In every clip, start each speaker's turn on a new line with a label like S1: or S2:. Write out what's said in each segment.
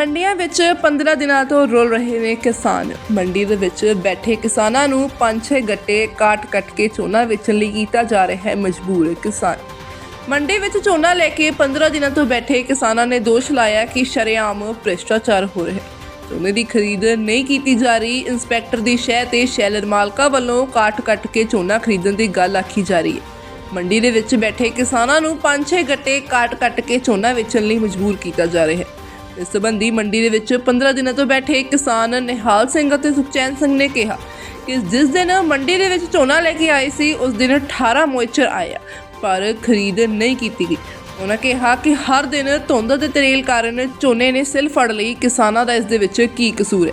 S1: ਮੰਡੀਆਂ ਵਿੱਚ 15 ਦਿਨਾਂ ਤੋਂ ਰੁਲ ਰਹੇ ਨੇ ਕਿਸਾਨ। ਮੰਡੀ ਦੇ ਵਿੱਚ ਬੈਠੇ ਕਿਸਾਨਾਂ ਨੂੰ ਪੰਜ ਛੇ ਗੱਟੇ ਕਾਟ ਕੱਟ ਕੇ ਝੋਨਾ ਵੇਚਣ ਲਈ ਕੀਤਾ ਜਾ ਰਿਹਾ ਹੈ ਮਜਬੂਰ ਕਿਸਾਨ। ਮੰਡੀ ਵਿੱਚ ਝੋਨਾ ਲੈ ਕੇ 15 ਦਿਨਾਂ ਤੋਂ ਬੈਠੇ ਕਿਸਾਨਾਂ ਨੇ ਦੋਸ਼ ਲਾਇਆ ਕਿ ਸ਼ਰੇਆਮ ਭ੍ਰਿਸ਼ਟਾਚਾਰ ਹੋ ਰਿਹਾ ਹੈ। ਝੋਨੇ ਦੀ ਖਰੀਦ ਨਹੀਂ ਕੀਤੀ ਜਾ ਰਹੀ। ਇੰਸਪੈਕਟਰ ਦੀ ਸ਼ਹਿ ਤੇ ਸ਼ੈਲਰ ਮਾਲਕਾਂ ਵੱਲੋਂ ਕਾਟ ਕੱਟ ਕੇ ਝੋਨਾ ਖਰੀਦਣ ਦੀ ਗੱਲ ਆਖੀ ਜਾ ਰਹੀ ਹੈ। ਮੰਡੀ ਦੇ ਵਿੱਚ ਬੈਠੇ ਕਿਸਾਨਾਂ ਨੂੰ ਪੰਜ ਛੇ ਗੱਟੇ ਕਾਟ ਕੱਟ ਕੇ ਝੋਨਾ ਵੇਚਣ ਲਈ ਮਜਬੂਰ ਕੀਤਾ ਜਾ ਰਿਹਾ ਹੈ। ਇਸ ਸਬੰਧੀ ਮੰਡੀ ਦੇ ਵਿੱਚ 15 ਦਿਨਾਂ ਤੋਂ ਬੈਠੇ ਕਿਸਾਨ ਨਿਹਾਲ ਸਿੰਘ ਅਤੇ ਸੁਖਚੈਨ ਸਿੰਘ ਨੇ ਕਿਹਾ ਕਿ ਜਿਸ ਦਿਨ ਮੰਡੀ ਦੇ ਵਿੱਚ ਝੋਨਾ ਲੈ ਕੇ ਆਏ ਸੀ, ਉਸ ਦਿਨ 18 ਮੋਇਚਰ ਆਇਆ ਪਰ ਖਰੀਦ ਨਹੀਂ ਕੀਤੀ ਗਈ। ਉਹਨਾਂ ਕਿਹਾ ਕਿ ਹਰ ਦਿਨ ਧੁੰਦ ਅਤੇ ਤਰੇਲ ਕਾਰਨ ਝੋਨੇ ਨੇ ਸਿਲ ਫੜ ਲਈ। ਕਿਸਾਨਾਂ ਦਾ ਇਸ ਦੇ ਵਿੱਚ ਕੀ ਕਸੂਰ ਹੈ?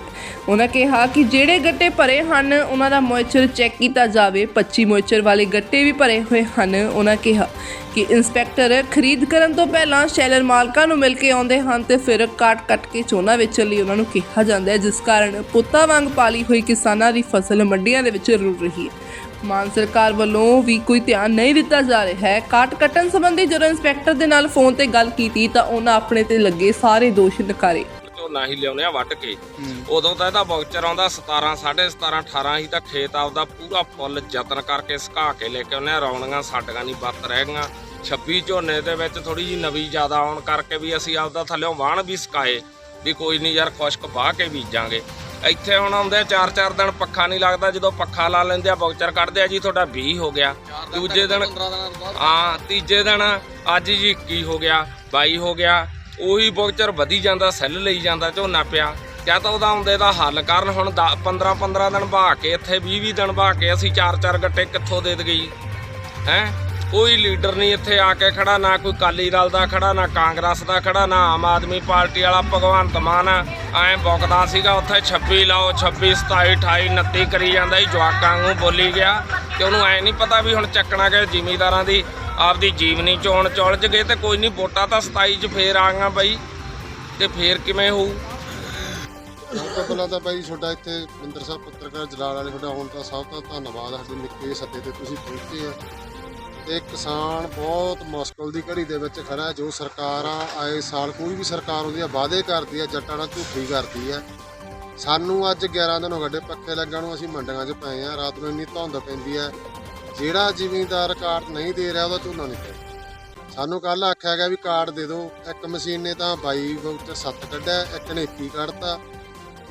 S1: ਉਹਨਾਂ ਕਿਹਾ ਕਿ ਜਿਹੜੇ ਗੱਟੇ ਭਰੇ ਹਨ ਉਹਨਾਂ ਦਾ ਮੋਇਸਚਰ ਚੈੱਕ ਕੀਤਾ ਜਾਵੇ। 25 ਮੋਇਸਚਰ ਵਾਲੇ ਗੱਟੇ ਵੀ ਭਰੇ ਹੋਏ ਹਨ ਉਹਨਾਂ ਕਿਹਾ ਕਿ ਇੰਸਪੈਕਟਰ ਖਰੀਦ ਕਰਨ ਤੋਂ ਪਹਿਲਾਂ ਸ਼ੈਲਰ ਮਾਲਕਾਂ ਨੂੰ ਮਿਲ ਕੇ ਆਉਂਦੇ ਹਨ ਤੇ ਫਿਰ ਕਾਟ ਕੱਟ ਕੇ ਝੋਨਾ ਵੇਚਣ ਲਈ ਉਹਨਾਂ ਨੂੰ ਕਿਹਾ ਜਾਂਦਾ ਹੈ, ਜਿਸ ਕਾਰਨ ਪੁੱਤਾਂ ਵਾਂਗ ਪਾਲੀ ਹੋਈ ਕਿਸਾਨਾਂ ਦੀ ਫਸਲ ਮੰਡੀਆਂ ਦੇ ਵਿੱਚ ਰੁਲ ਰਹੀ ਹੈ। ਮਾਨ ਸਰਕਾਰ ਵੱਲੋਂ ਵੀ ਕੋਈ ਧਿਆਨ ਨਹੀਂ ਦਿੱਤਾ ਜਾ ਰਿਹਾ ਹੈ। ਕਾਟ ਕੱਟਣ ਸੰਬੰਧੀ ਜਦੋਂ ਇੰਸਪੈਕਟਰ ਦੇ ਨਾਲ ਫੋਨ ਤੇ ਗੱਲ ਕੀਤੀ ਤਾਂ ਉਹਨਾਂ ਆਪਣੇ ਤੇ ਲੱਗੇ ਸਾਰੇ ਦੋਸ਼ ਨਕਾਰੇ।
S2: ਝੋਨਾ ਹੀ ਲਿਆਉਨੇ ਆ ਵੱਟ ਕੇ। ਉਦੋਂ ਤਾਂ ਇਹਦਾ ਬਾਊਚਰ ਆਉਂਦਾ 17 17.5 18 ਹੀ ਤਾਂ ਖੇਤ ਆਪਦਾ ਪੂਰਾ ਫੁੱਲ ਯਤਨ ਕਰਕੇ ਸੁਕਾ ਕੇ ਲੈ ਕੇ ਆਉਂਦੇ ਆ। ਰੌਣੀਆਂ ਸਾਡੀਆਂ ਨਹੀਂ ਬੱਤ ਰਹਿ ਗਈਆਂ। 26 ਝੋਨੇ ਦੇ ਵਿੱਚ ਥੋੜੀ ਜੀ ਨਵੀਂ ਜ਼ਿਆਦਾ ਆਉਣ ਕਰਕੇ ਵੀ ਅਸੀਂ ਆਪਦਾ ਥੱਲੇੋਂ ਵਾਹਣ ਵੀ ਸੁਕਾਏ। ਵੀ ਕੋਈ ਨਹੀਂ ਯਾਰ ਖੁਸ਼ਕ ਵਾਹ ਕੇ ਬੀਜਾਂਗੇ। ਇੱਥੇ ਹੁਣ ਆਉਂਦੇ 4-4 ਦਿਨ ਪੱਖਾ ਨਹੀਂ ਲੱਗਦਾ ਜਦੋਂ ਪੱਖਾ ਲਾ ਲੈਂਦੇ ਆ ਬਾਊਚਰ ਕੱਢਦੇ ਆ ਜੀ ਤੁਹਾਡਾ 20 ਹੋ ਗਿਆ। ਦੂਜੇ ਦਿਨ ਹਾਂ ਤੀਜੇ ਦਿਨ ਅੱਜ ਜੀ 21 ਹੋ ਗਿਆ 22 ਹੋ ਗਿਆ ਉਹੀ ਬਾਊਚਰ ਵਧੀ ਜਾਂਦਾ ਸੈੱਲ ਲਈ ਜਾਂਦਾ ਝੋਨਾ ਪਿਆ। ਕਿਆ ਤਾਂ ਉਹਦਾ ਆਉਂਦੇ ਦਾ ਹੱਲ ਕਰਨ ਹੁਣ 15 15 ਦਿਨ ਬਹਾ ਕੇ ਇੱਥੇ 20 20 ਦਿਨ ਬਹਾ ਕੇ ਅਸੀਂ 4-4 ਗੱਟੇ ਕਿੱਥੋਂ ਦੇ ਦਗਈ ਹੈ? ਕੋਈ ਲੀਡਰ ਨਹੀਂ ਇੱਥੇ ਆ ਕੇ ਖੜਾ, ਨਾ ਕੋਈ ਕਾਲੀ ਦਲ ਦਾ ਖੜਾ, ਨਾ ਕਾਂਗਰਸ ਦਾ ਖੜਾ, ਨਾ ਆਮ ਆਦਮੀ ਪਾਰਟੀ ਵਾਲਾ ਭਗਵੰਤ ਮਾਨ। ਐਂ ਬੁਕਦਾ ਸੀਗਾ ਉੱਥੇ 26 ਲਾਓ 26 27 28 29 ਕਰੀ ਜਾਂਦਾ ਸੀ, ਜਵਾਕਾਂ ਨੂੰ ਬੋਲੀ ਗਿਆ। ਤੇ ਉਹਨੂੰ ਐ ਨਹੀਂ ਪਤਾ ਵੀ ਹੁਣ ਚੱਕਣਾ ਕਿ ਜ਼ਿਮੀਦਾਰਾਂ ਦੀ, ਆਪਦੀ ਜੀਵਨੀ ਚੋਣ ਚੁਲਝ ਗਏ ਤੇ ਕੋਈ ਨਹੀਂ ਵੋਟਾਂ ਤਾਂ 27 ਚ ਫੇਰ ਆ ਗਈਆਂ ਬਈ। ਤੇ ਫੇਰ ਕਿਵੇਂ ਹੋਊ?
S3: ਤੋਂ ਪਹਿਲਾਂ ਤਾਂ ਬਾਈ ਤੁਹਾਡਾ ਇੱਥੇ ਬਿੰਦਰ ਸਾਹਿਬ ਪੱਤਰਕਾਰ ਜਲਾਲ ਵਾਲੇ ਤੁਹਾਡਾ ਹੁਣ ਤਾਂ ਸਭ ਤੋਂ ਧੰਨਵਾਦ ਸਾਡੇ ਨਿੱਕੇ ਸੱਦੇ ਤੇ ਤੁਸੀਂ ਪਹੁੰਚੇ ਆ। ਤੇ ਕਿਸਾਨ ਬਹੁਤ ਮੁਸ਼ਕਲ ਦੀ ਘੜੀ ਦੇ ਵਿੱਚ ਖੜਾ ਜੋ ਸਰਕਾਰਾਂ ਆਏ ਸਾਲ ਕੋਈ ਵੀ ਸਰਕਾਰ ਹੁੰਦੀ ਆ, ਵਾਅਦੇ ਕਰਦੀ ਆ, ਜੱਟਾਂ ਨਾਲ ਝੂਠੀ ਕਰਦੀ ਆ। ਸਾਨੂੰ ਅੱਜ 11 ਦਿਨ ਹੋ ਗਏ ਪੱਖੇ ਲੱਗਣ ਨੂੰ, ਅਸੀਂ ਮੰਡੀਆਂ 'ਚ ਪਏ ਆ। ਰਾਤ ਨੂੰ ਇੰਨੀ ਧੁੰਦ ਪੈਂਦੀ ਆ। ਜਿਹੜਾ ਜ਼ਿਮੀਂਦਾਰ ਕਾਰਡ ਨਹੀਂ ਦੇ ਰਿਹਾ, ਉਹਦਾ ਝੋਨਾ ਨਹੀਂ ਪਿਆ ਸਾਨੂੰ ਕੱਲ ਆਖਿਆ ਗਿਆ ਵੀ ਕਾਰਡ ਦੇ ਦਿਓ। ਇੱਕ ਮਸ਼ੀਨ ਨੇ ਤਾਂ 22 ਵਾਊਚਰ 7 ਕੱਢਿਆ, ਇੱਕ ਨੇ 21 ਕੱਢਤਾ।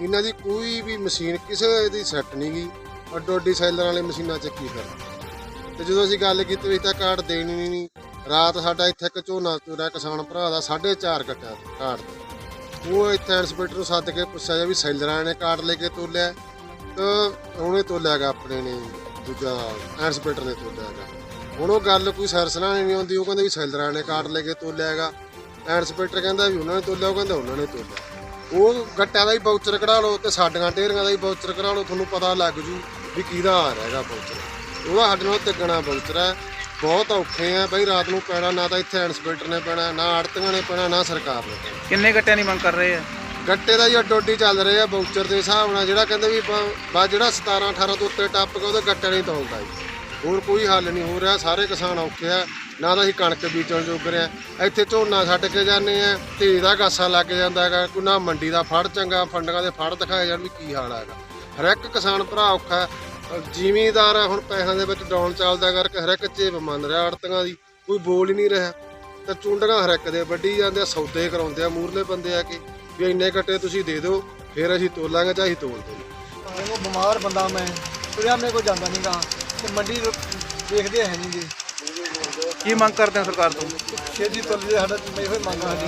S3: ਇਹਨਾਂ ਦੀ ਕੋਈ ਵੀ ਮਸ਼ੀਨ ਕਿਸੇ ਦੀ ਸੈੱਟ ਨਹੀਂ ਗਈ। ਅੱਡੋ ਅੱਡੀ ਸੈਲਰਾਂ ਵਾਲੇ ਮਸ਼ੀਨਾਂ ਚ ਕੀ ਕਰ ਤੇ ਜਦੋਂ ਅਸੀਂ ਗੱਲ ਕੀਤੀ ਵੀ ਤਾਂ ਕਾਰਡ ਦੇਣੀ ਨਹੀਂ ਨਹੀਂ, ਰਾਤ ਸਾਡਾ ਇੱਥੇ ਇੱਕ ਝੋਨਾ ਤੁਰਿਆ ਕਿਸਾਨ ਭਰਾ ਦਾ 4.5 ਕੱਟਿਆ ਕਾਰਡ। ਉਹ ਇੱਥੇ ਇੰਸਪੈਕਟਰ ਨੂੰ ਸੱਦ ਕੇ ਪੁੱਛਿਆ ਵੀ ਸੈਲਰਾਂ ਨੇ ਕਾਰਡ ਲੈ ਕੇ ਤੋਲਿਆ, ਤਾਂ ਉਹਨੇ ਤੋਲਿਆਗਾ ਆਪਣੇ ਨੇ, ਦੂਜਾ ਇੰਸਪੈਕਟਰ ਨੇ ਤੋਲਿਆਗਾ ਹੁਣ ਉਹ ਗੱਲ ਕੋਈ ਸਰਸਲਾ ਨਹੀਂ ਆਉਂਦੀ, ਉਹ ਕਹਿੰਦੇ ਵੀ ਸੈਲਰਾਂ ਨੇ ਕਾਰਡ ਲੈ ਕੇ ਤੋਲਿਆਗਾ ਇੰਸਪੈਕਟਰ ਕਹਿੰਦਾ ਵੀ ਉਹਨਾਂ ਨੇ ਤੋਲਿਆ, ਉਹ ਕਹਿੰਦਾ ਉਹਨਾਂ ਨੇ ਤੋਲਿਆ। ਉਹ ਗੱਟਿਆਂ ਦਾ ਹੀ ਬਾਊਚਰ ਕਢਾ ਲਓ ਤੇ ਸਾਡੀਆਂ ਢੇਰੀਆਂ ਦਾ ਹੀ ਬਾਊਚਰ ਕਢਾ ਲਓ, ਤੁਹਾਨੂੰ ਪਤਾ ਲੱਗ ਜੂ ਵੀ ਕਿਹਦਾ ਆ ਹੈਗਾ ਬਾਊਚਰ ਉਹਦਾ ਸਾਡੇ ਨਾਲ ਤਿੱਗਣਾ ਹੈ। ਬਹੁਤ ਔਖੇ ਆ ਬਈ ਰਾਤ ਨੂੰ ਪੈਣਾ ਨਾ ਤਾਂ ਇੱਥੇ ਇੰਸਪੈਕਟਰ ਨੇ ਪੈਣਾ ਨਾ ਆੜਤੀਆਂ ਨੇ ਪੈਣਾ ਨਾ ਸਰਕਾਰ ਨੇ ਪੈਣਾ।
S4: ਕਿੰਨੇ ਗੱਟਿਆਂ ਦੀ ਮੰਗ ਕਰ ਰਹੇ ਆ?
S3: ਗੱਟੇ ਦਾ ਹੀ ਅੱਡੋ ਅੱਡੀ ਚੱਲ ਰਹੇ ਆ ਬਾਊਚਰ ਦੇ ਹਿਸਾਬ ਨਾਲ। ਜਿਹੜਾ ਕਹਿੰਦੇ ਵੀ ਬਾ ਜਿਹੜਾ 17 18 ਤੋਂ ਉੱਤੇ ਟੱਪ ਗਿਆ ਉਹਦੇ ਗੱਟੇ ਨਹੀਂ ਤੋਲਦਾ ਜੀ। ਹੋਰ ਕੋਈ ਹੱਲ ਨਹੀਂ ਹੋ ਰਿਹਾ ਸਾਰੇ ਕਿਸਾਨ ਔਖੇ ਆ। ਨਾ ਤਾਂ ਅਸੀਂ ਕਣਕ ਬੀਜਣ ਜੋਗ ਰਿਹਾ ਇੱਥੇ ਝੋਨਾ ਛੱਡ ਕੇ ਜਾਂਦੇ ਆ ਧੀ ਦਾ ਗਾਸਾ ਲੱਗ ਜਾਂਦਾ ਹੈਗਾ ਕੋਈ ਨਾ ਮੰਡੀ ਦਾ ਫੜ ਚੰਗਾ ਫੰਡਾਂ ਦੇ ਫੜ ਦਿਖਾਏ ਜਾਣ ਵੀ ਕੀ ਹਾਲ ਹੈਗਾ। ਹਰ ਇੱਕ ਕਿਸਾਨ ਭਰਾ ਔਖਾ ਹੈ। ਜ਼ਿਮੀਦਾਰ ਹੁਣ ਪੈਸਿਆਂ ਦੇ ਵਿੱਚ ਡਾਊਨ ਚੱਲਦਾ ਕਰਕੇ ਹਰ ਇੱਕ ਚੇਪ ਮੰਨ ਰਿਹਾ ਆੜਤੀਆਂ ਦੀ ਕੋਈ ਬੋਲ ਹੀ ਨਹੀਂ ਰਿਹਾ। ਤੇ ਚੁੰਡਗਾ ਹਰ ਇੱਕ ਦੇ ਵੱਢੀ ਜਾਂਦੇ ਆ ਸੌਦੇ ਕਰਾਉਂਦੇ ਆ ਮੂਰਲੇ ਬੰਦੇ ਆ ਕੇ ਵੀ ਇੰਨੇ ਕੱਟੇ ਤੁਸੀਂ ਦੇ ਦਿਓ ਫਿਰ ਅਸੀਂ ਤੋਲਾਂਗੇ ਚਾਹੇ ਤੋਲ
S5: ਭਾਵੇਂ ਉਹ ਬਿਮਾਰ ਬੰਦਾ ਮੈਂ ਤੁਰਿਆ ਮੇਰੇ ਕੋਲ ਜਾਂਦਾ ਨਹੀਂ ਗਾ ਤੇ ਮੰਡੀ ਵੇਖਦੇ ਹੈ ਨਹੀਂ ਜੀ
S4: ਕੀ ਮੰਗ ਕਰਦੇ ਆ ਸਰਕਾਰ ਤੋਂ?
S5: ਛੇਤੀ ਤੁਰ ਜੇ ਸਾਡਾ ਮੈਂ ਇਹੋ ਹੀ ਮੰਗ ਆ ਸਾਡੀ